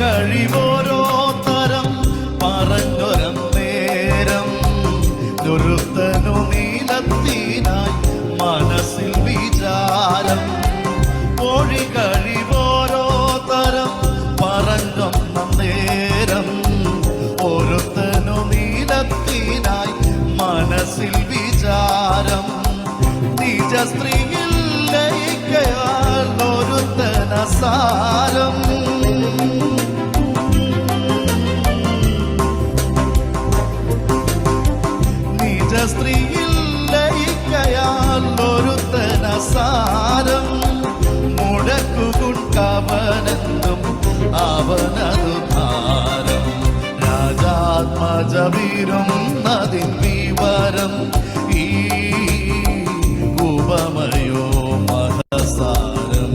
കഴിവോരോ തരം പറഞ്ഞൊരം നേരം. ദുരുത്തനു നീലത്തിനായി മനസ്സിൽ വിചാരം. മൊഴി കഴിവോരോ തരം പറഞ്ഞൊന്ന നേരം. ഒരുത്തനു നീലത്തിനായി മനസ്സിൽ വിചാരം. നിജ സ്ത്രീയിൽ ഒരുത്തന സാരം മുടക്കുകുണ്ടവനെന്നും അവനതു ഭാരം. രാജാത്മജവീരും നദി വിവരം ഈ ഉപമയോ മഹസാരം.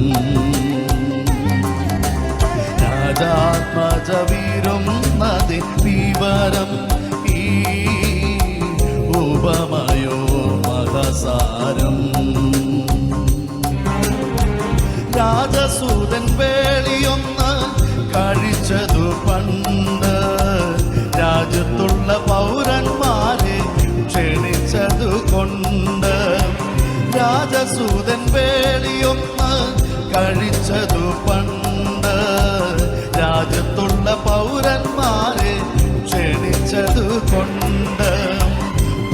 രാജാത്മജവീരും നദിൻ വിവരം രാജസൂതൻ വേളിയൊന്ന് കഴിച്ചതു പണ്ട്. രാജ്യത്തുള്ള പൗരന്മാരെ ക്ഷണിച്ചതു കൊണ്ട്. രാജസൂതൻ വേളിയൊന്ന് കഴിച്ചതു പണ്ട്. രാജ്യത്തുള്ള പൗരന്മാരെ ക്ഷണിച്ചതു കൊണ്ട്.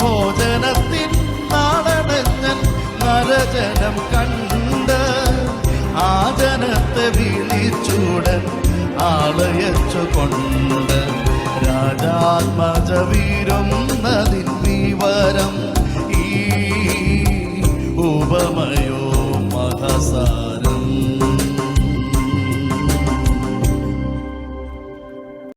ഭോജനത്തിൻ നാടനഞ്ഞൻ നരജനം കണ്ട്. വിളിച്ചൂടൻ ആളയച്ചു കൊണ്ട് രാജാത്മജ വീരം നദിൻ വിവരം ഈ